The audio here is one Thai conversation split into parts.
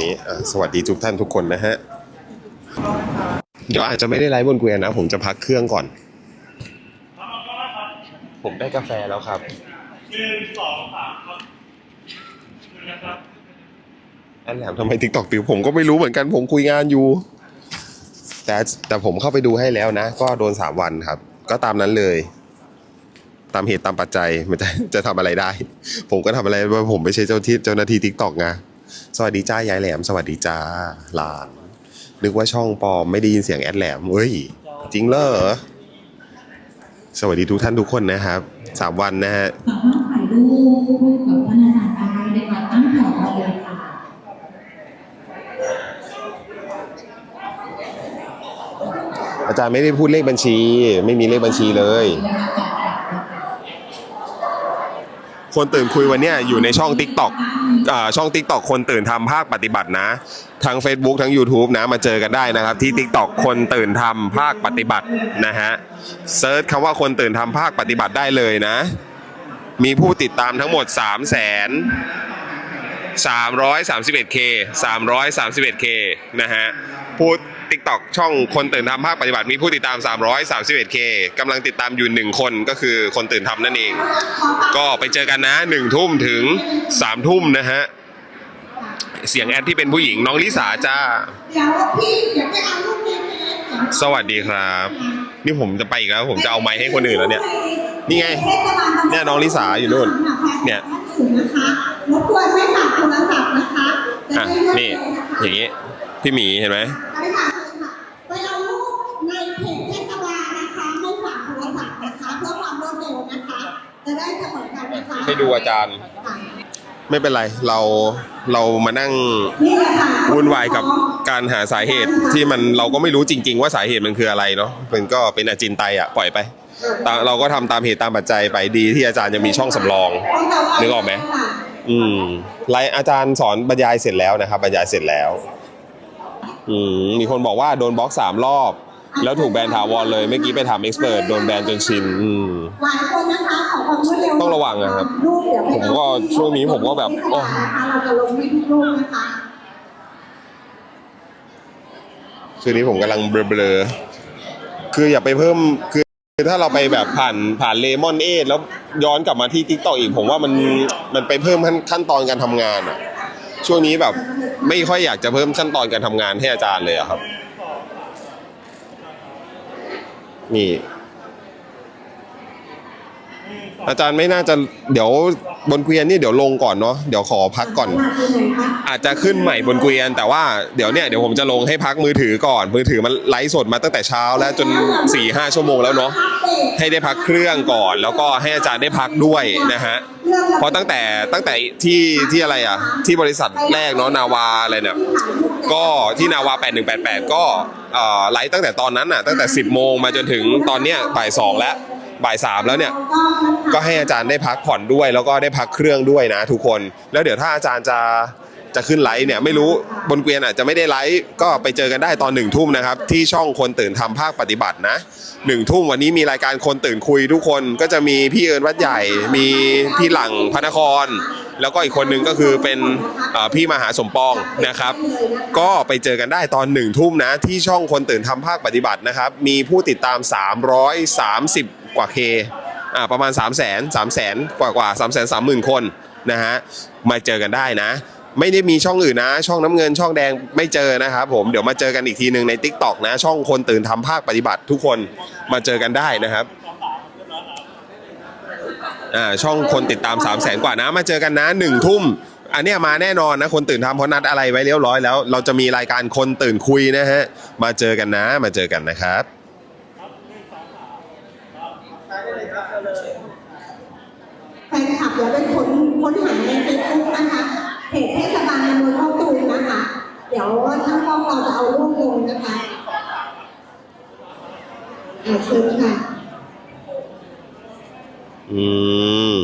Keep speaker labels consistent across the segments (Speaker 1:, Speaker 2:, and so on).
Speaker 1: นี้สวัสดีทุกท่านทุกคนนะฮะ เดี๋ยวอาจจะไม่ได้ไลฟ์บนเกวียนนะ ผมจะพักเครื่องก่อน ผมได้กาแฟแล้วครับ
Speaker 2: หนึ่งสองสามครับนะครับ
Speaker 1: อันแหลมทำไมทิกตอกปิวผมก็ไม่รู้เหมือนกันผมคุยงานอยู่ แต่แต่ผมเข้าไปดูให้แล้วนะ ก็โดนสามวันครับ ก็ตามนั้นเลย ตามเหตุตามปัจจัยมันจะจะทำอะไรได้ ผมก็ทำอะไรเพราะผมไม่ใช่เจ้าที่เจ้าหน้าที่ทิกตอกไงสวัสดีจ้ายายแหลม สวัสดีจ้าหลาน นึกว่าช่องปลอมไม่ได้ยินเสียงแอดแหลมเฮ้ยจริงเหรอสวัสดีทุกท่านทุกคนนะครับสามวันนะฮะ
Speaker 3: สามารถถ่ายรูปคู่กับท่านอาจารย์ได้ในการตั้งแถวเราเลยค่ะ
Speaker 1: อาจารย์ไม่ได้พูดเลขบัญชี ไม่มีเลขบัญชีเลย คนตื่นคุยวันเนี้ยอยู่ในช่อง t ิ k t o k อ่าช่อง t ิ k t o k คนตื่นทำภาคปฏิบัตินะ ทั้ง Facebook ทั้ง YouTube นะมาเจอกันได้นะครับ ที่ t ิ k t o k คนตื่นทำภาคปฏิบัตินะฮะเซิร์ชคำว่าคนตื่นทำภาคปฏิบัติได้เลยนะ มีผู้ติดตามทั้งหมด 3 0 0 0 0 331k 331k นะฮะผู้ TikTok ช่องคนตื่นทำภาคปฏิบัติมีผู้ติดตาม 331k กำลังติดตามอยู่ 1 คนก็คือคนตื่นทำนั่นเอง ก็ไปเจอกันนะ 1 ทุ่มถึง 3 ทุ่มนะฮะ เสียงแอดที่เป็นผู้หญิงน้องลิสาจ้า สวัสดีครับ นี่ผมจะไปอีกแล้ว ผมจะเอาไม้ให้คนอื่นแล้วเนี่ย นี่ไง เนี่ยน้องลิสาอยู่นู่น เนี่ย
Speaker 3: รบกวนไม่ฝากโทรศัพท์นะคะจะ
Speaker 1: อะ
Speaker 3: ได้รวด
Speaker 1: นี่
Speaker 3: เร็วนะคะ
Speaker 1: อย่างนี้ พี่หมีเห็นไหม
Speaker 3: ไปค่ะไปเอารูปในเพจเทศบาลนะคะไม่ฝากโทรศัพท์นะคะ เพื่อความรวดเร็วนะคะ จะได้เสมอกันนะคะ
Speaker 1: ให้ดูอาจารย์
Speaker 3: ค่ะ
Speaker 1: ไม่เป็นไร เราเรามานั่ง
Speaker 3: นี่แหละค่ะ
Speaker 1: วุ่นวายกับการหาสาเหตุที่มันเราก็ไม่รู้จริง ๆ ว่าสาเหตุมันคืออะไรเนาะมันก็เป็นอาจินไตอะปล่อยไปตามเราก็ทำตามเหตุตามปัจจัยไปดีที่อาจารย์จะมีช่องสำรอง นึกออกไหม อืมไลฟ์อาจารย์สอนบรรยายเสร็จแล้วนะครับ บรรยายเสร็จแล้ว อืมมีคนบอกว่าโดนบล็อกสามรอบ แล้วถูกแบนถาวรเลยเมื่อกี้ไปถามเอ็กซ์เพรสโดนแบนจนชิน อืม
Speaker 3: หลายคนนะคะขอความรวดเร็ว
Speaker 1: ต้องระวังนะครับ
Speaker 3: รูปเดี๋ยวไป
Speaker 1: ผมก็ช่วงนี้ผมก็แบบโอ้
Speaker 3: นะคะเราจะลงให้ทุกรูปนะคะ
Speaker 1: คืนนี้ผมกำลังเบลอๆคืออย่าไปเพิ่มคือคือถ้าเราไปแบบผ่านผ่านเลมอนเอทแล้ว ย้อนกลับมาที่ทิกตอกอีกผมว่ามันมันไปเพิ่มขั้นขั้นตอนการทำงานอะช่วงนี้แบบไม่ค่อยอยากจะเพิ่มขั้นตอนการทำงานให้อาจารย์เลยอะครับ นี่ อาจารย์ไม่น่าจะเดี๋ยวบนเกวียนนี่เดี๋ยวลงก่อนเนาะเดี๋ยวขอพักก่อน อาจจะขึ้นใหม่บนเกวียน แต่ว่าเดี๋ยวเนี่ยเดี๋ยวผมจะลงให้พักมือถือก่อน มือถือมันไลฟ์สดมาตั้งแต่เช้าแล้วจน4ี่ห้าชั่วโมงแล้วเนาะให้ได้พักเครื่องก่อน แล้วก็ให้อาจารย์ได้พักด้วยนะฮะเพราะตั้งแต่ตั้งแต่ที่ที่อะไรอะ ที่บริษัทแรกเนาะนาวาอะไรเนี่ยก็ที่นาวา 8188 ก็อ่อไลฟ์ตั้งแต่ตอนนั้นอะตั้งแต่ 10 โมงมาจนถึงตอนเนี้ยบ่ายสองแล้วบ่ายสามแล้วเนี่ยก็ให้อาจารย์ได้พักผ่อนด้วย แล้วก็ได้พักเครื่องด้วยนะ ทุกคน แล้วเดี๋ยวถ้าอาจารย์จะจะขึ้นไลฟ์เนี่ยไม่รู้บนเกวียนอาจจะไม่ได้ไลฟ์ก็ไปเจอกันได้ตอนหนึ่งทุ่มนะครับ ที่ช่องคนตื่นทำภาคปฏิบัตินะหนึ่งทุ่มวันนี้มีรายการคนตื่นคุยทุกคนก็จะมีพี่เอิญวัดใหญ่ มีพี่หลังพระนคร แล้วก็อีกคนหนึ่งก็คือเป็นพี่มหาสมปองนะครับ ก็ไปเจอกันได้ตอนหนึ่งทุ่มนะ ที่ช่องคนตื่นทำภาคปฏิบัตินะครับ มีผู้ติดตาม 330 กว่าเค อ่าประมาณ 3 0 0 0 0 0 3 0 0 0 0 กว่ากว่า 3 3 0 0 0 0 คนนะฮะมาเจอกันได้นะ ไม่ได้มีช่องอื่นนะ ช่องน้ำเงินช่องแดงไม่เจอนะครับผมเดี๋ยวมาเจอกันอีกทีหนึ่งใน Tik t o อกนะ ช่องคนตื่นทำภาคปฏิบัติทุกคนมาเจอกันได้นะครับอ่าช่องคนติดตาม 3 0 0แสนกว่านะ มาเจอกันนะหนึ่งทุ่มอันนี้มาแน่นอนนะคนตื่นทำเพราะนัดอะไรไว้เรียบร้อยแล้ว เราจะมีรายการคนตื่นคุยนะฮะมาเจอกันนะมาเจอกันนะครับ
Speaker 3: แฟนคลับ เดี๋ยวไปค้นค้นหาในเฟซบุ๊กนะคะเพจเทศบาลในเมืองข้าวตูมนะคะ เดี๋ยวช่างกล้องเราจะเอารูปลงนะคะอ่าเชิญค่ะ
Speaker 1: อืม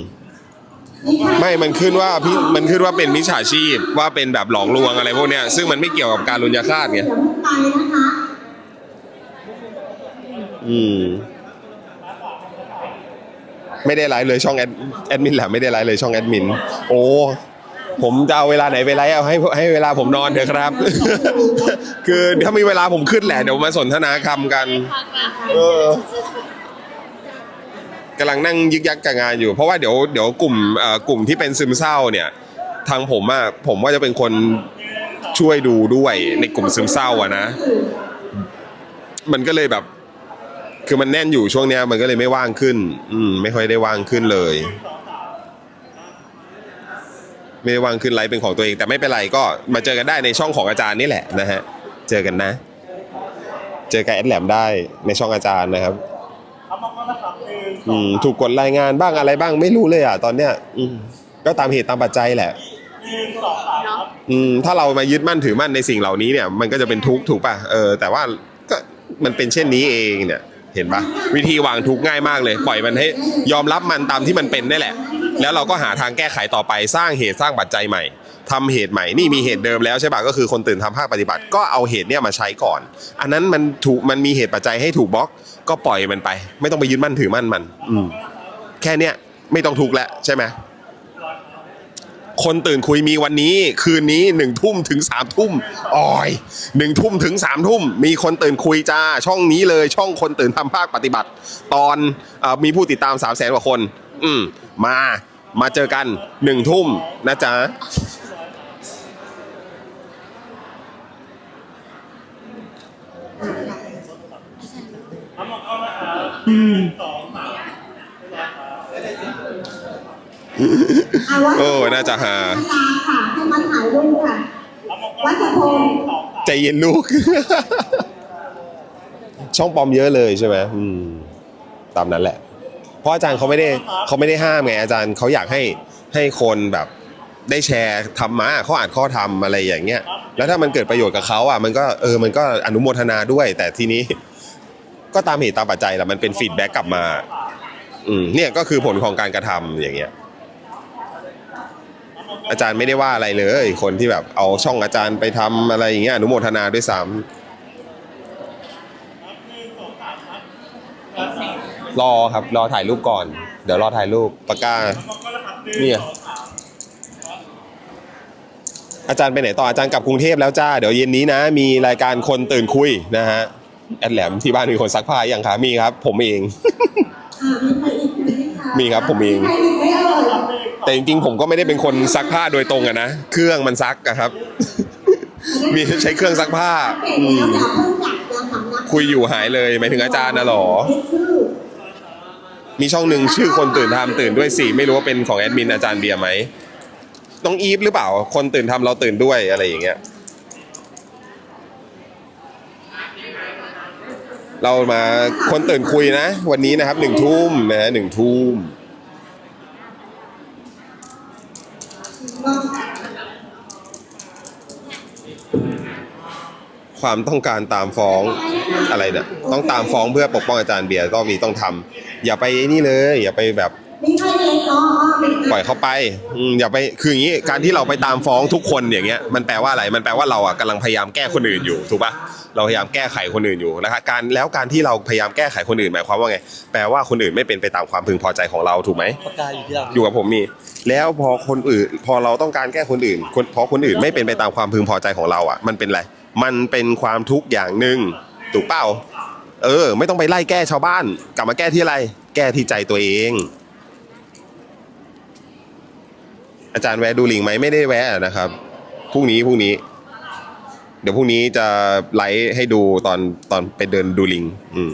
Speaker 3: นี่ค่ะ
Speaker 1: ไม่มันขึ้นว่าพี่มันขึ้นว่าเป็นมิจฉาชีพว่าเป็นแบบหลอกลวงอะไรพวกเนี้ยซึ่งมันไม่เกี่ยวกับการลุญยฆาตไง
Speaker 3: เดี๋ยวเพิ่งไปนะคะ
Speaker 1: อืม ไม่ได้ไลฟ์เลยช่องแอดแอดมินแหละไม่ได้ไลฟ์เลยช่องแอดมินโอ้ผมจะเอาเวลาไหนไปไลฟ์เอาให้ให้เวลาผมนอนเถอะครับ คือถ้ามีเวลาผมขึ้นแหละเดี๋ยวมาสนทนาคำกัน เออกำลังนั่งยึกยักกับงานอยู่ เพราะว่าเดี๋ยวเดี๋ยวกลุ่มกลุ่มที่เป็นซึมเศร้าเนี่ย ทางผมอะผมว่าจะเป็นคนช่วยดูด้วยในกลุ่มซึมเศร้าอะนะ มันก็เลยแบบ คือมันแน่นอยู่ช่วงเนี้ยมันก็เลยไม่ว่างขึ้น อืมไม่ค่อยได้ว่างขึ้นเลย ไม่ได้ว่างขึ้นไลฟ์เป็นของตัวเอง แต่ไม่เป็นไรก็มาเจอกันได้ในช่องของอาจารย์นี่แหละนะฮะ เจอกันนะ เจอกับแอดแหลมได้ในช่องอาจารย์นะครับ
Speaker 2: อืม
Speaker 1: ถูกกดรายงานบ้างอะไรบ้างไม่รู้เลยอะตอนเนี้ย อืมก็ตามเหตุตามปัจจัยแหละ
Speaker 2: อืม
Speaker 1: ถ้าเรามายึดมั่นถือมั่นในสิ่งเหล่านี้เนี่ย มันก็จะเป็นทุกข์ถูกป่ะเออแต่ว่าก็มันเป็นเช่นนี้เองเนี่ย เห็นปะวิธีวางทุกง่ายมากเลย ปล่อยมันให้ยอมรับมันตามที่มันเป็นได้แหละ แล้วเราก็หาทางแก้ไขต่อไปสร้างเหตุสร้างปัจจัยใหม่ทำเหตุใหม่นี่มีเหตุเดิมแล้วใช่ป่ะก็คือคนตื่นทำภาคปฏิบัติ ก็เอาเหตุเนี่ยมาใช้ก่อน อันนั้นมันถูกมันมีเหตุปัจจัยให้ถูกบล็อก ก็ปล่อยมันไป ไม่ต้องไปยึดมั่นถือมั่นมัน อืแค่เนี้ยไม่ต้องทุกข์แล้วใช่ไหม คนตื่นคุยมีวันนี้ คืนนี้หนึ่งทุ่มถึงสามทุ่มออยหนึ่งทุ่มถึงสามทุ่มมีคนตื่นคุยจ้าช่องนี้เลยช่องคนตื่นทำภาคปฏิบัติ ตอนเออมีผู้ติดตามสามแสนกว่าคน อืมมามาเจอกันหนึ่งทุ่มนะจ๊ะ
Speaker 2: อามาก็นะครับหนึ่งสองสาม
Speaker 3: อาวั
Speaker 1: โอ้น่าจะหา
Speaker 3: อาจารย์ค่ะให้มาถ่ายรูปค่ะ
Speaker 2: เอามาก็
Speaker 3: วัชพงศ์
Speaker 2: สองสาม
Speaker 1: ใจเย็นลูก ช่องปลอมเยอะเลยใช่ไหมอืมตามนั้นแหละ เพราะอาจารย์เขาไม่ได้เขาไม่ได้ห้ามไงอาจารย์เขาอยากให้ให้คนแบบได้แชร์ธรรมะเขาอ่านข้อธรรมอะไรอย่างเงี้ย แล้วถ้ามันเกิดประโยชน์กับเขาอะมันก็เออมันก็อนุโมทนาด้วย แต่ทีนี้ ก็ตามเหตุตามปัจจัยแหละมันเป็นฟีดแบ็กกลับมา อืมเนี่ยก็คือผลของการกระทำอย่างเงี้ย อาจารย์ไม่ได้ว่าอะไรเลย คนที่แบบเอาช่องอาจารย์ไปทำอะไรอย่างเงี้ยอนุโมทนาด้วยซ้ำรอครับรอถ่ายรูปก่อน เดี๋ยวรอถ่ายรูปปากกา
Speaker 2: เอามาก็นะครับหนึ่ง
Speaker 1: เนี่ย
Speaker 2: สองสาม
Speaker 1: อาจารย์ไปไหนต่ออาจารย์กลับกรุงเทพแล้วจ้าเดี๋ยวเย็นนี้นะ มีรายการคนตื่นคุยนะฮะแอดแหลมที่บ้านมีคนซักผ้ายังคะมีครับ ผมเอง
Speaker 3: อ่ามีใครอีกไหมคะ
Speaker 1: มีครับผมเอง
Speaker 3: ใครอีกไหมเอ่ย
Speaker 1: แต่จริงๆผมก็ไม่ได้เป็นคนซักผ้าโดยตรงอะนะ เครื่องมันซักอะครับ มีใช้เครื่องซักผ้า อืมคุยอยู่หายเลยหมายถึงอาจารย์นะหรอ มีช่องหนึ่งชื่อคนตื่นทำตื่นด้วยสิไม่รู้ว่าเป็นของแอดมินอาจารย์เบียร์ไหมต้องอีฟหรือเปล่า คนตื่นทำเราตื่นด้วยอะไรอย่างเงี้ย เรามาคนตื่นคุยนะ วันนี้นะครับหนึ่งทุ่มนะฮะหนึ่งทุ่ม ความต้องการตามฟ้องอะไรเนี่ยต้องตามฟ้องเพื่อปกป้องอาจารย์เบียร์ก็มีต้องทำอย่าไปนี่เลย อย่าไปแบบ
Speaker 3: มีใครเองอ๋ออ๋อมี
Speaker 1: ปล่อยเขาไปอืมอย่าไปคืออย่างนี้การที่เราไปตามฟ้องทุกคนอย่างเงี้ยมันแปลว่าอะไรมันแปลว่าเราอะกำลังพยายามแก้คนอื่นอยู่ถูกปะเราพยายามแก้ไขคนอื่นอยู่นะครับการแล้วการที่เราพยายามแก้ไขคนอื่นหมายความว่าไง แปลว่าคนอื่นไม่เป็นไปตามความพึงพอใจของเราถูกไหม
Speaker 4: ปากกาอยู่ที่เรา
Speaker 1: อยู่กับผมนี่แล้วพอคนอื่น พอเราต้องการแก้คนอื่นคนพอคนอื่นไม่เป็นไปตามความพึงพอใจของเราอะ มันเป็นอะไร มันเป็นความทุกข์อย่างหนึ่งถูกเปล่าเออ ไม่ต้องไปไล่แก้ชาวบ้าน กลับมาแก้ที่อะไร แก้ที่ใจตัวเอง อาจารย์แวะดูลิงไหมไม่ได้แวะนะครับพรุ่งนี้พรุ่งนี้ เดี๋ยวพรุ่งนี้จะไลฟ์ให้ดูตอนตอนไปเดินดูลิง อืม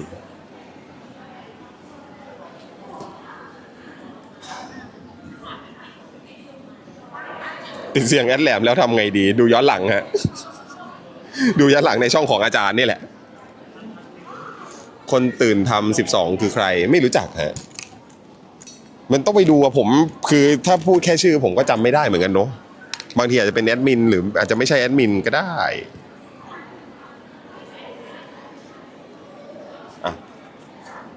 Speaker 1: ติดเสียงแอดแหลมแล้วทำไงดี ดูย้อนหลังฮะ ดูย้อนหลังในช่องของอาจารย์นี่แหละ คนตื่นทำสิบสองคือใครไม่รู้จักฮะมันต้องไปดูอะผมคือถ้าพูดแค่ชื่อผมก็จำไม่ได้เหมือนกันเนาะบางทีอาจจะเป็นแอดมินหรืออาจจะไม่ใช่แอดมินก็ได้อะ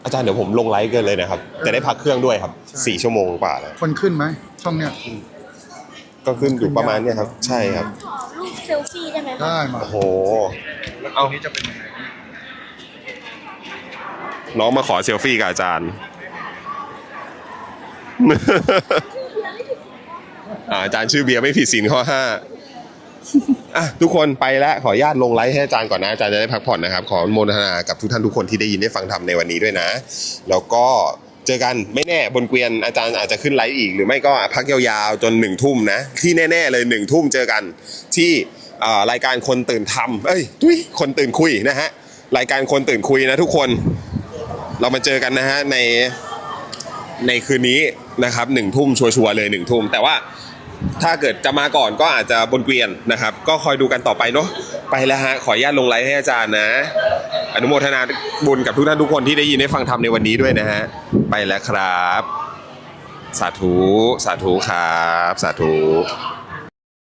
Speaker 1: อาจารย์เดี๋ยวผมลงไลฟ์เกินเลยนะครับ จะได้พักเครื่องด้วยครับสี่ชั่วโมงกว่าแล้ว
Speaker 4: คนขึ้นไหมช่องเนี้ย
Speaker 1: ก็ขึ้นอยู่ประมาณเนี้ยครับ ใช่ครับ
Speaker 5: ขอรูปเซลฟี่ได้ไหมคะ
Speaker 4: ได้มา
Speaker 1: โอ้โห
Speaker 4: แล้วเอานี้จะเป็นยังไง
Speaker 1: น้องมาขอเซลฟี่กับอาจารย์ อ่าอาจารย์ชื่อเบียร์ไม่ผิดศีลข้อห้าอะทุกคนไปแล้วขออนุญาตลงไลฟ์ให้อาจารย์ก่อนนะอาจารย์จะได้พักผ่อนนะครับ ขออนุโมทนากับทุกท่านทุกคนที่ได้ยินได้ฟังธรรมในวันนี้ด้วยนะ แล้วก็เจอกันไม่แน่บนเกวียนอาจารย์อาจจะขึ้นไลฟ์อีก หรือไม่ก็พักยาวๆจนหนึ่งทุ่มนะ ที่แน่ ๆ เลยหนึ่งทุ่มเจอกันที่อ่า รายการคนตื่นทำเอ้ยทุยคนตื่นคุยนะฮะรายการคนตื่นคุยนะทุกคนเรามาเจอกันนะฮะในในคืนนี้นะครับหนึ่งทุ่มชัวร์เลยหนึ่งทุ่มแต่ว่าถ้าเกิดจะมาก่อนก็อาจจะบนเกวียนนะครับ ก็คอยดูกันต่อไปเนาะไปแล้วฮะขออนุญาตลงไลฟ์ให้อาจารย์นะ อนุโมทนาบุญกับทุกท่านทุกคนที่ได้ยินได้ฟังธรรมในวันนี้ด้วยนะฮะไปแล้วครับ สาธุ สาธุครับ สาธุ